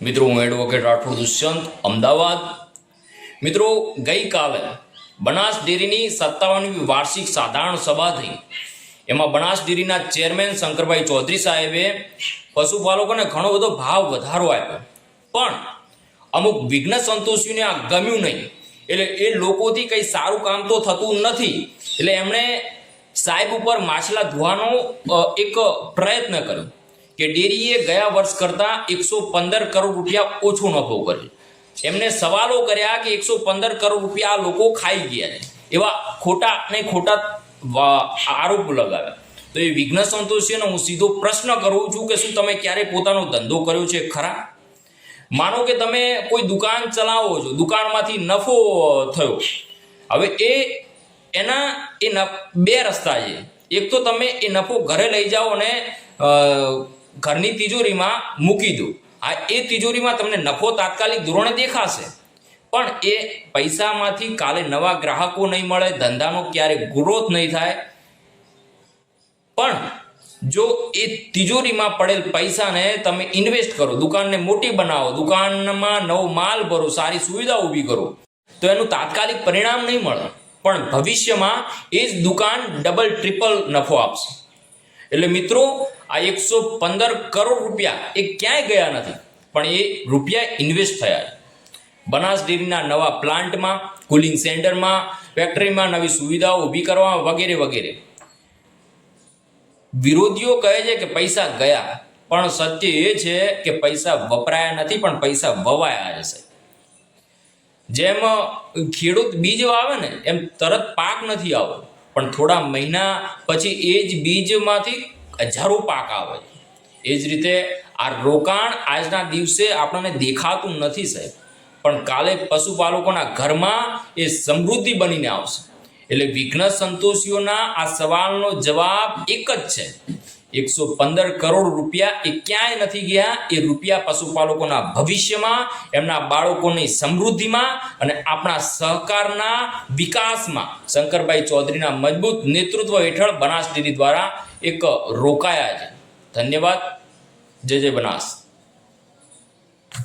મિત્રો, હું એડવોકેટ રાઠોડ દુષ્યંત, અમદાવાદ. મિત્રો, ગઈકાલે બનાસ ડેરીની સત્તાવનમી વાર્ષિક સાધારણ સભા થઈ. એમાં બનાસ ડેરીના ચેરમેન શંકરભાઈ ચૌધરી સાહેબે પશુપાલકોને ઘણો બધો ભાવ વધારો આપ્યો. પણ અમુક વિઘ્ન સંતોષીઓને આ ગમ્યું નહીં. એટલે એ લોકોથી કંઈ સારું કામ તો થતું નથી. એટલે એમણે સાહેબ ઉપર માછલા ધોવાનો એક પ્રયત્ન કર્યો. કે ડેરીએ ગયા વર્ષ કરતાં એકસો પંદર કરોડ રૂપિયા ઓછો નફો કર્યો. એમને સવાલો કર્યા કે એકસો પંદર કરોડ રૂપિયા લોકો ખાઈ ગયા છે. એવા ખોટા ને ખોટા આરોપ લગાવ્યા. તો એ વિઘ્ન સંતોષીઓને હું સીધો પ્રશ્ન કરું છું કે શું તમે ક્યારે પોતાનો ધંધો કર્યો છે ખરા? માનો કે તમે કોઈ દુકાન ચલાવો છો, દુકાનમાંથી નફો થયો. હવે એ એના, એ બે રસ્તા છે. એક તો તમે એ નફો ઘરે લઈ જાઓ અને ઘરની તિજોરીમાં મૂકી દો આ એ તિજોરીમાં તમને નફો તાત્કાલિક ધોરણે દેખાશે. પણ એ પૈસામાંથી કાલે નવા ગ્રાહકો નહીં મળે, ધંધાનો ક્યારે ગ્રોથ નહીં થાય. પણ જો એ તિજોરીમાં પડેલ પૈસાને તમે ઇન્વેસ્ટ કરો, દુકાનને મોટી બનાવો, દુકાનમાં નવો માલ ભરો, સારી સુવિધા ઊભી કરો, તો એનું તાત્કાલિક પરિણામ નહીં મળે. પણ ભવિષ્યમાં એ જ દુકાન ડબલ ટ્રિપલ નફો આપશે. એટલે મિત્રો, આ એકસો પંદર કરોડ રૂપિયા એ ક્યાંય ગયા નથી, પણ એ રૂપિયા ઇન્વેસ્ટ થયા છે. બનાસ ડેરીના નવા પ્લાન્ટમાં કુલિંગ સેન્ટરમાં ફેક્ટરીમાં નવી સુવિધાઓ ઊભી કરવા વગેરે વગેરે. વિરોધીઓ કહે છે કે પૈસા ગયા, પણ સત્ય એ છે કે પૈસા વપરાયા નથી, પણ પૈસા વવાયા છે. જેમ ખેડૂત બીજ વાવે ને, એમ તરત પાક નથી આવતો. પણ થોડા મહિના પછી એ જ બીજમાંથી હજારો પાક આવે છે. એ જ રીતે આ રોકાણ આજના દિવસે આપણને દેખાતું નથી સાહેબ. પણ કાલે પશુપાલકોના ઘરમાં એ સમૃદ્ધિ બનીને આવશે. એટલે વિઘ્ન સંતોષીઓના આ સવાલનો જવાબ એક જ છે. એકસો પંદર કરોડ રૂપિયા એ ક્યાંય નથી ગયા. એ રૂપિયા પશુપાલકોના ભવિષ્યમાં, એમના બાળકોની સમૃદ્ધિમાં અને આપણા સહકારના વિકાસમાં શંકરભાઈ ચૌધરીના મજબૂત નેતૃત્વ હેઠળ બનાસ ડેરી દ્વારા એક રોકાયા છે. ધન્યવાદ. જય જય બનાસ.